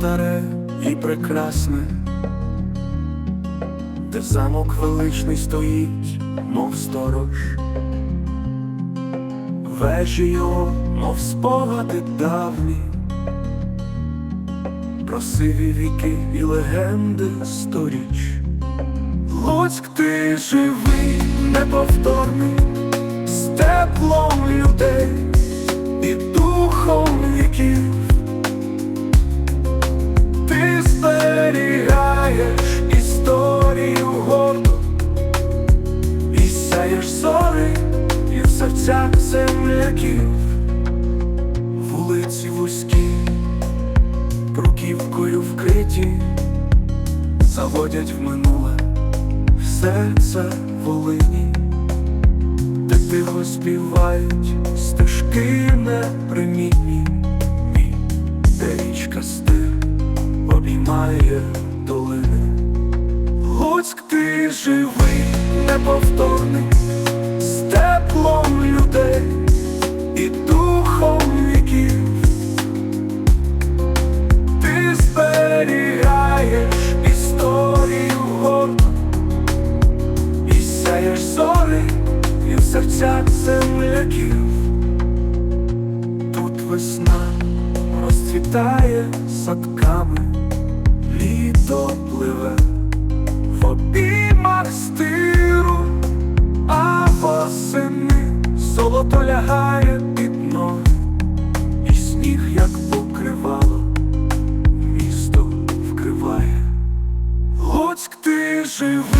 старе і прекрасне, де замок величний стоїть, мов сторож, вежі його, мов спогади давні, про сиві віки і легенди сторіч. Луцьк ти живий, неповторний, з теплом людей сяєш зори і в серцях земляків, вулиці вузькі, бруківкою вкриті, заводять в минуле все це Волині, де тихо співають стежки непримітні, мій, де річка стир обіймає долини. Луцьк ти живий, неповторний, серцях земляків. Тут весна розцвітає садками, літо пливе в обіймах стиру, а восени золото лягає під ноги, і сніг, як покривало, місто вкриває. Луцьк ти живий,